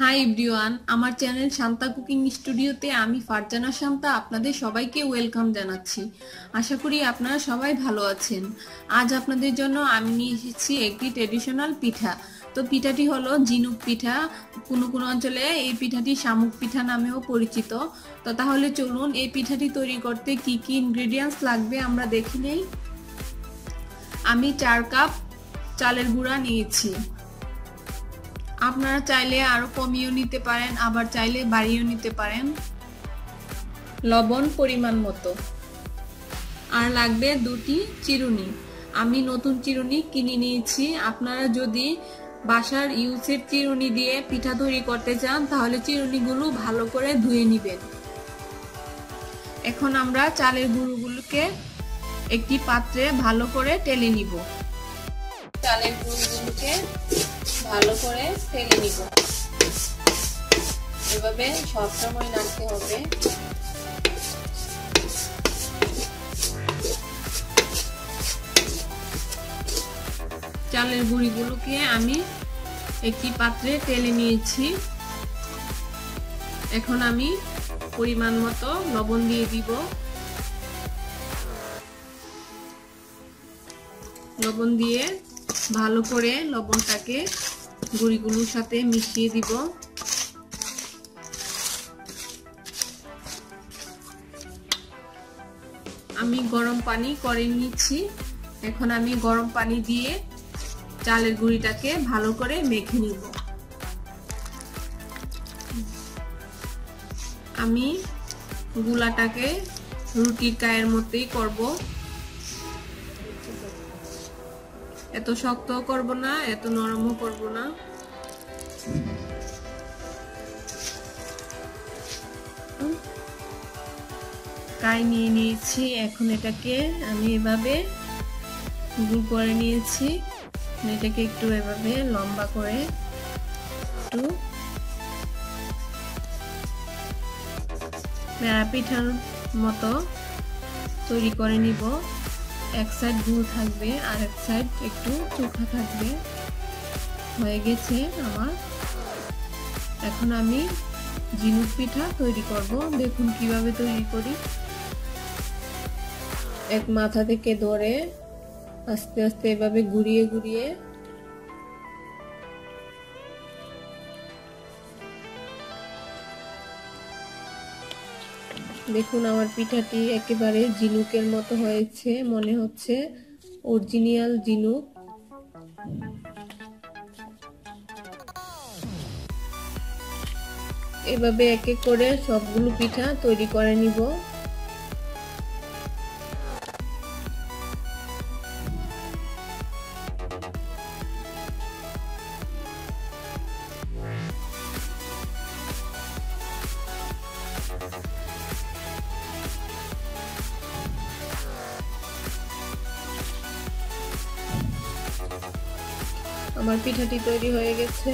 High everyone আমার channel Shanta cooking স্টুডিওতে আমি ফারজানা শান্তা আপনাদের সবাইকে ওয়েলকাম জানাচ্ছি। আশা করি আপনারা সবাই ভালো আছেন। আজ আপনাদের জন্য আমি নিয়ে এসেছি একটি ট্রেডিশনাল পিঠা। তো পিঠাটি হলো জিনুক পিঠা। কোনো কোনো অঞ্চলে এই পিঠাটি শামুক পিঠা নামেও পরিচিত। তো তাহলে চলুন এই পিঠাটি তৈরি করতে কি কি ইনগ্রেডিয়েন্টস লাগবে আমরা দেখে নেই। আমি চার কাপ চালের গুঁড়া নিয়েছি। আপনারা চাইলে আরও কমিয়েও নিতে পারেন, আবার চাইলে বাড়িয়েও নিতে পারেন। লবণ পরিমাণ মতো। আর লাগবে দুটি চিরুনি। আমি নতুন চিরুনি কিনে নিয়েছি। আপনারা যদি বাসার ইউসের চিরুনি দিয়ে পিঠা তৈরি করতে চান, তাহলে চিরুনিগুলো ভালো করে ধুয়ে নেবেন। এখন আমরা চালের গুঁড়োগুলোকে একটি পাত্রে ভালো করে টেলে নিব। চালের গুঁড়োগুলোকে ভালো করে ফেলে নিব। এভাবে সবসময় নাড়তে হবে। চালের গুঁড়িগুলোকে আমি একটি পাত্রে টেলে নিয়েছি। এখন আমি পরিমাণ মতো লবণ দিয়ে দিব। লবণ দিয়ে ভালো করে লবণটাকে গুঁড়িগুলোর সাথে মিশিয়ে দিব। আমি গরম পানি করে নিচ্ছি। এখন আমি গরম পানি দিয়ে চালের গুঁড়িটাকে ভালো করে মেখে নিব। আমি গুলাটাকে রুটির কায়ের মতোই করব। এত শক্ত করব না, এত নরমও করব না। কাই নিয়ে নিয়েছি, এখন এটাকে আমি এভাবে গুল করে নিয়েছি। এটাকে একটু এভাবে লম্বা করে একটু পিঠার মতো তৈরি করে নিব। এক সাইড গুল থাকবে আর এক সাইড একটু চোখা থাকবে। হয়ে গেছে আমার। এখন আমি ঝিনুক পিঠা তৈরি করব। দেখুন কীভাবে তৈরি করি। এক মাথা থেকে ধরে আস্তে আস্তে এভাবে ঘুরিয়ে ঘুরিয়ে দেখুন, আমার পিঠাটি একেবারে ঝিনুকের মতো হয়েছে, মনে হচ্ছে অরিজিনাল ঝিনুক এভাবে এক এক করে সবগুলো পিঠা তৈরি করে নিব। আমার পিঠাটি তৈরি হয়ে গেছে।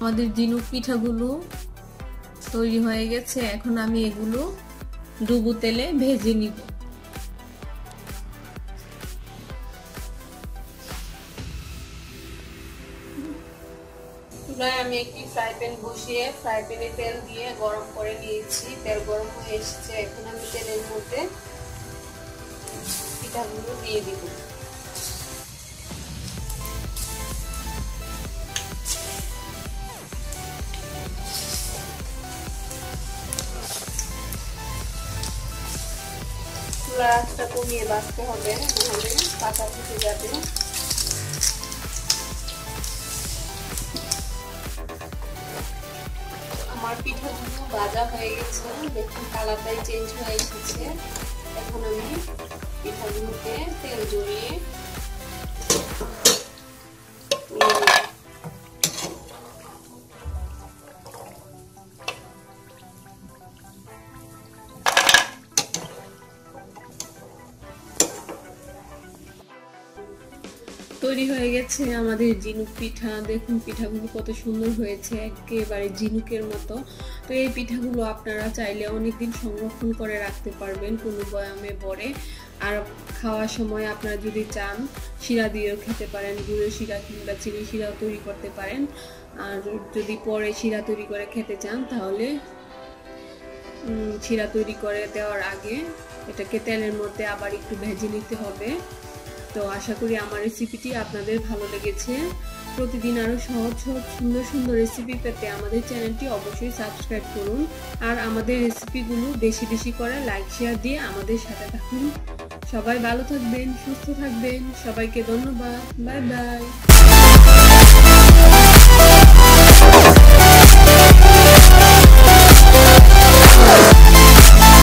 আমাদের জিনুক পিঠাগুলো তৈরি হয়ে গেছে। এখন আমি এগুলো ডুবু তেলে ভেজে নিব। আমি একটি ফ্রাই প্যান বসিয়ে, ফ্রাই প্যানে তেল দিয়ে গরম করে নিয়েছি। তেল গরম হয়ে এসেছে। এখন আমি তেলের মধ্যে পিঠাগুলো দিয়ে দিব। আঁচটা কমিয়ে বাঁচতে হবে নাহলে পাতা ফুটে যাবে। আমার পিঠাগুলো ভাজা হয়ে গেছে, দেখুন কালারটাই চেঞ্জ হয়ে এসেছে। এখন আমি পিঠাগুলোকে তেল জড়িয়ে তৈরি হয়ে গেছে আমাদের ঝিনুক পিঠা। দেখুন পিঠাগুলো কত সুন্দর হয়েছে, একেবারে ঝিনুকের মতো। তো এই পিঠাগুলো আপনারা চাইলে অনেকদিন সংরক্ষণ করে রাখতে পারবেন কোনো বয়ামে ভরে আর খাওয়ার সময় আপনারা যদি চান, শিরা দিয়েও খেতে পারেন গুঁড়ো শিরা কিংবা চিনি শিরাও তৈরি করতে পারেন। আর যদি পরে শিরা তৈরি করে খেতে চান, তাহলে শিরা তৈরি করে দেওয়ার আগে এটাকে তেলের মধ্যে আবার একটু ভেজে নিতে হবে। তো আশা করি আমার রেসিপিটি আপনাদের ভালো লেগেছে। প্রতিদিন আরও সহজ সহজ, সুন্দর সুন্দর রেসিপি পেতে আমাদের চ্যানেলটি অবশ্যই সাবস্ক্রাইব করুন। আর আমাদের রেসিপিগুলো বেশি বেশি করে লাইক শেয়ার দিয়ে আমাদের সাথে থাকুন। সবাই ভালো থাকবেন, সুস্থ থাকবেন। সবাইকে ধন্যবাদ। Bye bye